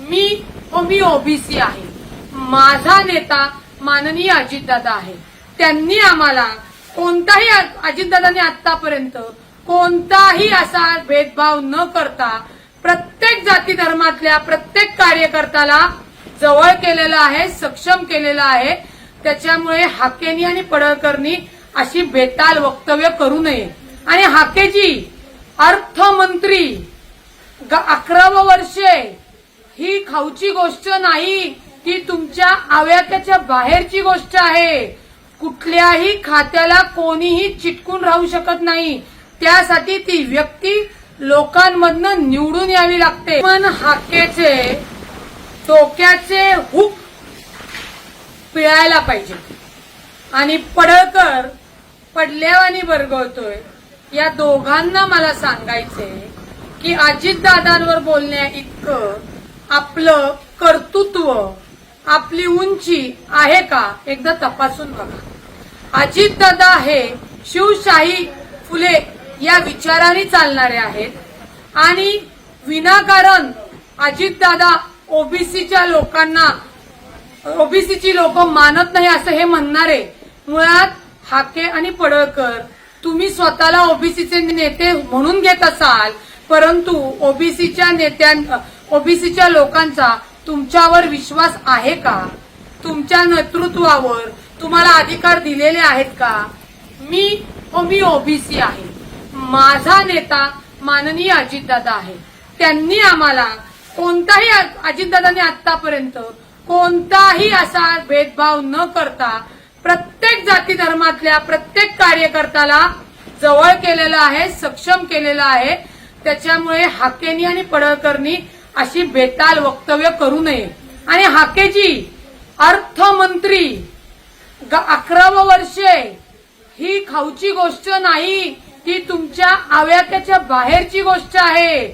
मी व मी ओबीसी आहे. माझा नेता माननीय अजितदादा आहे. त्यांनी आम्हाला कोणताही अजितदादानी आतापर्यंत कोणताही असा भेदभाव न करता प्रत्येक जाती धर्मातल्या प्रत्येक कार्यकर्त्याला जवळ केलेलं आहे सक्षम केलेलं आहे. त्याच्यामुळे हाकेनी आणि पडळकरनी अशी बेताल वक्तव्य करू नये. आणि हाकेजी अर्थमंत्री ग- अकरावं वर्षे खाऊची गोष्ट नाही ती तुमच्या आव्यात्याच्या बाहेरची गोष्ट आहे. कुठल्याही खात्याला कोणीही चिटकून राहू शकत नाही. त्यासाठी ती व्यक्ती लोकांमधनं निवडून यावी लागते. पण हाकेचे डोक्याचे हुक पिळायला पाहिजे. आणि पडळकर पडल्यावानी बरगवतोय या दोघांना मला सांगायचे की अजितदादांवर बोलण्या इतकं आपलं कर्तृत्व आपली उंची आहे का? एकदा तपासून बघा. अजितदादा हे शिवशाही फुले या विचाराने चालणारे आहेत. आणि विनाकारण अजितदादा ओबीसीच्या लोकांना ओबीसीची लोक मानत नाही असं हे म्हणणारे मुळात हाके आणि पडळकर तुम्ही स्वतःला ओबीसीचे नेते म्हणून घेत असाल परंतु ओबीसीच्या नेत्यां ओबीसीच्या लोकांचा तुमच्यावर विश्वास आहे का? तुमच्या नेतृत्वावर तुम्हाला अधिकार दिलेले आहेत का? मी ओ मी ओबीसी आहे. माझा नेता माननीय अजितदादा आहे. त्यांनी आम्हाला कोणताही अजितदादांनी आतापर्यंत कोणताही असा भेदभाव न करता प्रत्येक जाती धर्मातल्या प्रत्येक कार्यकर्त्याला जवळ केलेलं आहे सक्षम केलेलं आहे. त्याच्यामुळे हाकेनी आणि पडळकरनी अशी बेताल वक्तव्य करू नये. आणि हाकेजी अर्थमंत्री ग- अकरावं वर्षे ही खाऊची गोष्ट नाही ती तुमच्या आव्यात्याच्या बाहेरची गोष्ट आहे.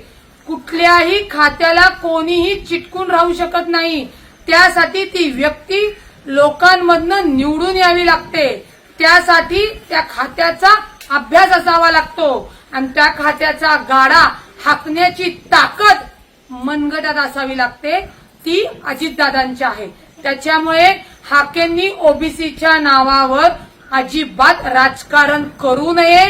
कुठल्याही खात्याला कोणीही चिटकून राहू शकत नाही. त्यासाठी ती व्यक्ती लोकांमधनं निवडून यावी लागते. त्यासाठी त्या खात्याचा अभ्यास असावा लागतो. आणि त्या खात्याचा गाडा हाकण्याची ताकद मनगटात असावी लागते ती अजितदादांची आहे. त्याच्यामुळे हाकेंनी ओबीसीच्या नावावर अजिबात राजकारण करू नये.